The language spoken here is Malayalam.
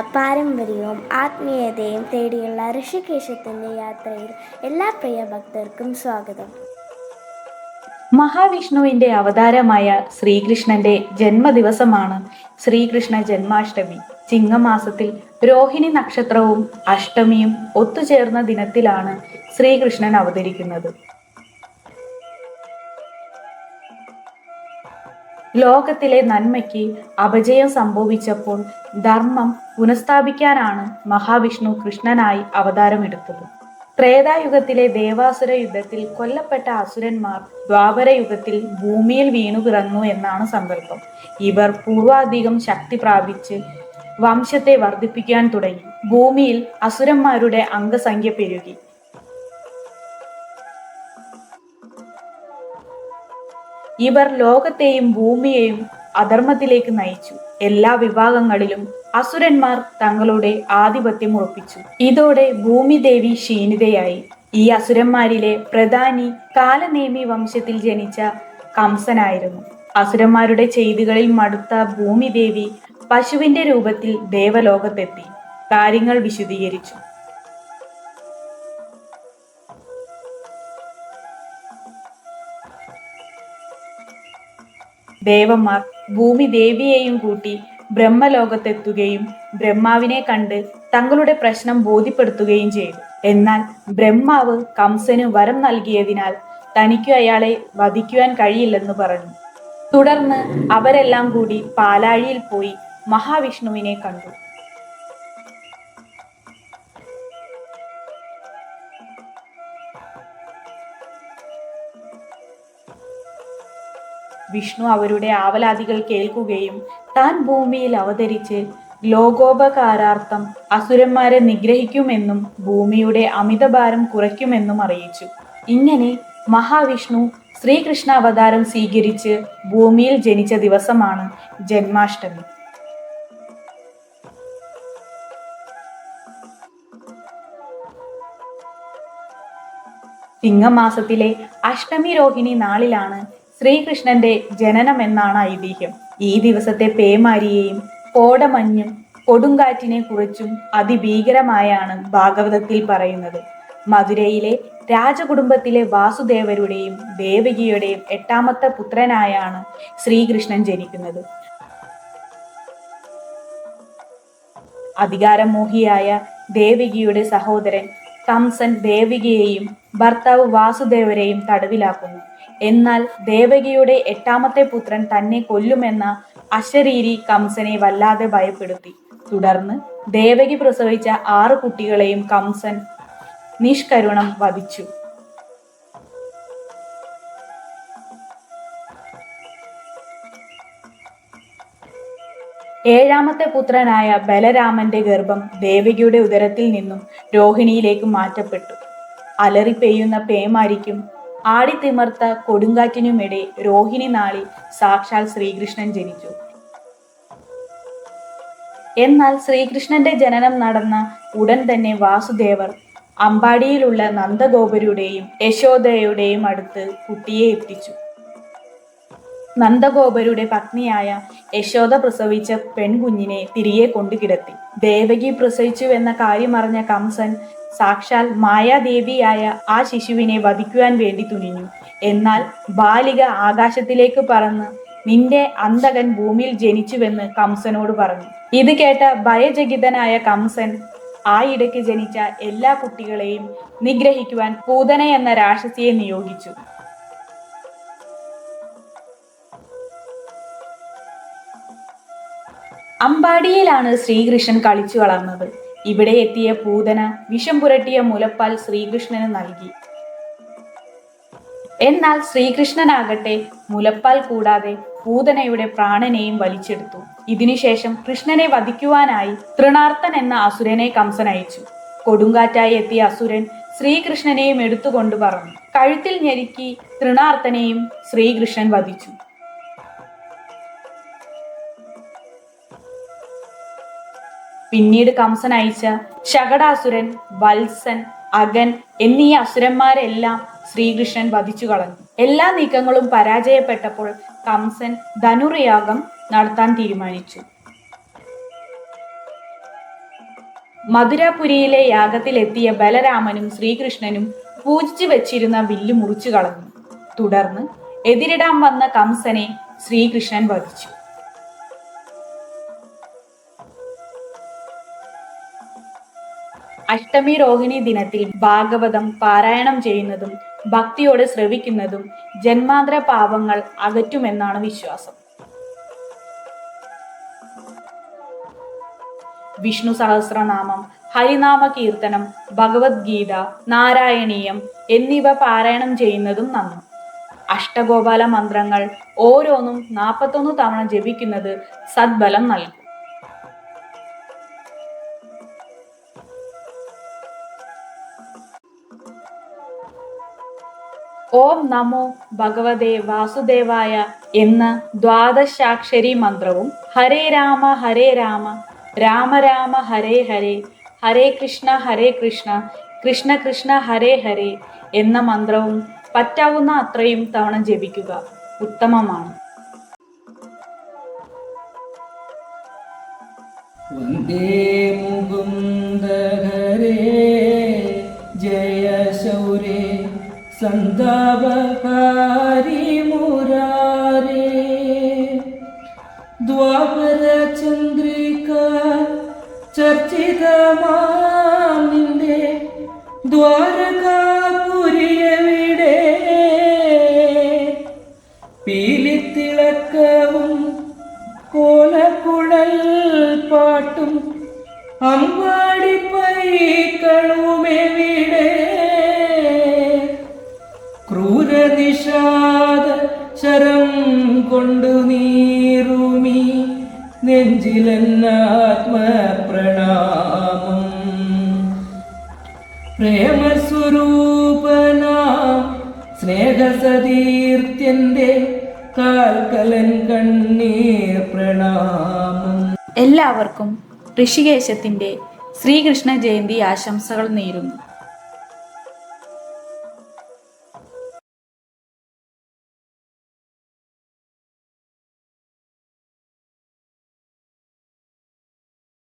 പാരമ്പര്യവും ആത്മീയതയും തേടിയുള്ള ഋഷികേശത്തിന്റെ യാത്രയിൽ എല്ലാ പ്രിയ ഭക്തർക്കും സ്വാഗതം. മഹാവിഷ്ണുവിന്റെ അവതാരമായ ശ്രീകൃഷ്ണന്റെ ജന്മദിവസമാണ് ശ്രീകൃഷ്ണ ജന്മാഷ്ടമി. ചിങ്ങമാസത്തിൽ രോഹിണി നക്ഷത്രവും അഷ്ടമിയും ഒത്തുചേർന്ന ദിനത്തിലാണ് ശ്രീകൃഷ്ണൻ അവതരിക്കുന്നത്. ലോകത്തിലെ നന്മയ്ക്ക് അപജയം സംഭവിച്ചപ്പോൾ ധർമ്മം പുനഃസ്ഥാപിക്കാനാണ് മഹാവിഷ്ണു കൃഷ്ണനായി അവതാരമെടുത്തത്. ത്രേതായുഗത്തിലെ ദേവാസുര യുദ്ധത്തിൽ കൊല്ലപ്പെട്ട അസുരന്മാർ ദ്വാപര യുഗത്തിൽ ഭൂമിയിൽ വീണു പിറന്നു എന്നാണ് സങ്കല്പം. ഇവർ പൂർവാധികം ശക്തി പ്രാപിച്ച് വംശത്തെ വർദ്ധിപ്പിക്കാൻ തുടങ്ങി. ഭൂമിയിൽ അസുരന്മാരുടെ അംഗസംഖ്യ പെരുകി. ഇവർ ലോകത്തെയും ഭൂമിയെയും അധർമ്മത്തിലേക്ക് നയിച്ചു. എല്ലാ വിഭാഗങ്ങളിലും അസുരന്മാർ തങ്ങളുടെ ആധിപത്യം ഉറപ്പിച്ചു. ഇതോടെ ഭൂമിദേവി ക്ഷീണിതയായി. ഈ അസുരന്മാരിലെ പ്രധാനി കാലനേമി വംശത്തിൽ ജനിച്ച കംസനായിരുന്നു. അസുരന്മാരുടെ ചെയ്തികളിൽ മടുത്ത ഭൂമിദേവി പശുവിന്റെ രൂപത്തിൽ ദേവലോകത്തെത്തി. കാര്യങ്ങൾ വിശദീകരിച്ചു. ദേവന്മാർ ഭൂമി ദേവിയെയും കൂട്ടി ബ്രഹ്മലോകത്തെത്തുകയും ബ്രഹ്മാവിനെ കണ്ട് തങ്ങളുടെ പ്രശ്നം ബോധ്യപ്പെടുത്തുകയും ചെയ്തു. എന്നാൽ ബ്രഹ്മാവ് കംസന് വരം നൽകിയതിനാൽ തനിക്കു അയാളെ വധിക്കുവാൻ കഴിയില്ലെന്ന് പറഞ്ഞു. തുടർന്ന് അവരെല്ലാം കൂടി പാലാഴിയിൽ പോയി മഹാവിഷ്ണുവിനെ കണ്ടു. വിഷ്ണു അവരുടെ ആവലാതികൾ കേൾക്കുകയും താൻ ഭൂമിയിൽ അവതരിച്ച് ലോകോപകാരാർത്ഥം അസുരന്മാരെ നിഗ്രഹിക്കുമെന്നും ഭൂമിയുടെ അമിതഭാരം കുറയ്ക്കുമെന്നും അറിയിച്ചു. ഇങ്ങനെ മഹാവിഷ്ണു ശ്രീകൃഷ്ണ അവതാരം സ്വീകരിച്ച് ഭൂമിയിൽ ജനിച്ച ദിവസമാണ് ജന്മാഷ്ടമി. ചിങ്ങമാസത്തിലെ അഷ്ടമി രോഹിണി നാളിലാണ് ശ്രീകൃഷ്ണന്റെ ജനനം എന്നാണ് ഐതിഹ്യം. ഈ ദിവസത്തെ പേമാരിയെയും കോടമഞ്ഞും കൊടുങ്കാറ്റിനെ കുറിച്ചും അതിഭീകരമായാണ് ഭാഗവതത്തിൽ പറയുന്നത്. മധുരയിലെ രാജകുടുംബത്തിലെ വാസുദേവരുടെയും ദേവകിയുടെയും എട്ടാമത്തെ പുത്രനായാണ് ശ്രീകൃഷ്ണൻ ജനിക്കുന്നത്. അധികാരമോഹിയായ ദേവികിയുടെ സഹോദരൻ കംസൻ ദേവികയെയും ഭർത്താവ് വാസുദേവരെയും തടവിലാക്കുന്നു. എന്നാൽ ദേവകിയുടെ എട്ടാമത്തെ പുത്രൻ തന്നെ കൊല്ലുമെന്ന അശരീരി കംസനെ വല്ലാതെ ഭയപ്പെടുത്തി. തുടർന്ന് ദേവകി പ്രസവിച്ച ആറ് കുട്ടികളെയും കംസൻ നിഷ്കരുണം വധിച്ചു. ഏഴാമത്തെ പുത്രനായ ബലരാമന്റെ ഗർഭം ദേവകിയുടെ ഉദരത്തിൽ നിന്നും രോഹിണിയിലേക്ക് മാറ്റപ്പെട്ടു. അലറി പെയ്യുന്ന പേമാരിക്കും ആടിത്തിമർത്ത കൊടുങ്കാറ്റിനുമിടെ രോഹിണി നാളിൽ സാക്ഷാൽ ശ്രീകൃഷ്ണൻ ജനിച്ചു. എന്നാൽ ശ്രീകൃഷ്ണന്റെ ജനനം നടന്ന ഉടൻ തന്നെ വാസുദേവർ അമ്പാടിയിലുള്ള നന്ദഗോപരുടെയും യശോദയുടെയും അടുത്ത് കുട്ടിയെ എത്തിച്ചു. നന്ദഗോപരുടെ പത്നിയായ യശോദ പ്രസവിച്ച പെൺകുഞ്ഞിനെ തിരികെ കൊണ്ടുകിടത്തി. ദേവകി പ്രസവിച്ചുവെന്ന കാര്യം അറിഞ്ഞ കംസൻ സാക്ഷാൽ മായാദേവിയായ ആ ശിശുവിനെ വധിക്കുവാൻ വേണ്ടി തുനിഞ്ഞു. എന്നാൽ ബാലിക ആകാശത്തിലേക്ക് പറന്ന് നിന്റെ അന്തകൻ ഭൂമിയിൽ ജനിച്ചുവെന്ന് കംസനോട് പറഞ്ഞു. ഇത് കേട്ട ഭയചകിതനായ കംസൻ ആ ഇടയ്ക്ക് ജനിച്ച എല്ലാ കുട്ടികളെയും നിഗ്രഹിക്കുവാൻ പൂതന എന്ന രാക്ഷസിയെ നിയോഗിച്ചു. അമ്പാടിയിലാണ് ശ്രീകൃഷ്ണൻ കളിച്ചു വളർന്നത്. ഇവിടെ എത്തിയ പൂതന വിഷം പുരട്ടിയ മുലപ്പാൽ ശ്രീകൃഷ്ണന് നൽകി. എന്നാൽ ശ്രീകൃഷ്ണനാകട്ടെ മുലപ്പാൽ കൂടാതെ പൂതനയുടെ പ്രാണനെയും വലിച്ചെടുത്തു. ഇതിനുശേഷം കൃഷ്ണനെ വധിക്കുവാനായി തൃണാർത്തൻ എന്ന അസുരനെ കംസൻ അയച്ചു. കൊടുങ്കാറ്റായി എത്തിയ അസുരൻ ശ്രീകൃഷ്ണനെയും എടുത്തുകൊണ്ട് പറഞ്ഞു കഴുത്തിൽ ഞെരുക്കി തൃണാർത്തനെയും ശ്രീകൃഷ്ണൻ വധിച്ചു. പിന്നീട് കംസൻ അയച്ച ശകടാസുരൻ വത്സൻ അകൻ എന്നീ അസുരന്മാരെല്ലാം ശ്രീകൃഷ്ണൻ വധിച്ചു കളഞ്ഞു. എല്ലാ നീക്കങ്ങളും പരാജയപ്പെട്ടപ്പോൾ കംസൻ ധനുർയാഗം നടത്താൻ തീരുമാനിച്ചു. മധുരാപുരിയിലെ യാഗത്തിലെത്തിയ ബലരാമനും ശ്രീകൃഷ്ണനും പൂജിച്ചു വെച്ചിരുന്ന വില്ല് മുറിച്ചു കളഞ്ഞു. തുടർന്ന് എതിരിടാൻ വന്ന കംസനെ ശ്രീകൃഷ്ണൻ വധിച്ചു. അഷ്ടമി രോഹിണി ദിനത്തിൽ ഭാഗവതം പാരായണം ചെയ്യുന്നതും ഭക്തിയോടെ ശ്രവിക്കുന്നതും ജന്മാന്തര പാപങ്ങൾ അകറ്റുമെന്നാണ് വിശ്വാസം. വിഷ്ണു സഹസ്രനാമം ഹരിനാമ കീർത്തനം ഭഗവത്ഗീത നാരായണീയം എന്നിവ പാരായണം ചെയ്യുന്നതും നന്നു. അഷ്ടഗോപാല മന്ത്രങ്ങൾ ഓരോന്നും നാൽപ്പത്തൊന്ന് തവണ ജപിക്കുന്നത് സദ്ബലം നൽകും. ഓം നമോ ഭഗവതേ വാസുദേവായ എന്ന ദ്വാദശാക്ഷരി മന്ത്രവും ഹരേ രാമ ഹരേ രാമ രാമ രാമ ഹരേ ഹരേ ഹരേ കൃഷ്ണ ഹരേ കൃഷ്ണ കൃഷ്ണ കൃഷ്ണ ഹരേ ഹരേ എന്ന മന്ത്രവും പറ്റാവുന്ന അത്രയും തവണ ജപിക്കുക ഉത്തമമാണ്. വന്ദേ മുകുന്ദ ഹരേ സന്താപഹാരി മുരാരേ ദ്വാപര ചന്ദ്രിക ചർച്ചിതമാ നെഞ്ചിലെന്നാത്മപ്രണാമം. പ്രേമസ്വരൂപനാം. സ്നേഹസതീർത്യന്റെ കാൽക്കലൻ കണ്ണീർ പ്രണാമം എല്ലാവർക്കും ഋഷികേശത്തിന്റെ ശ്രീകൃഷ്ണ ജയന്തി ആശംസകൾ നേരുന്നു.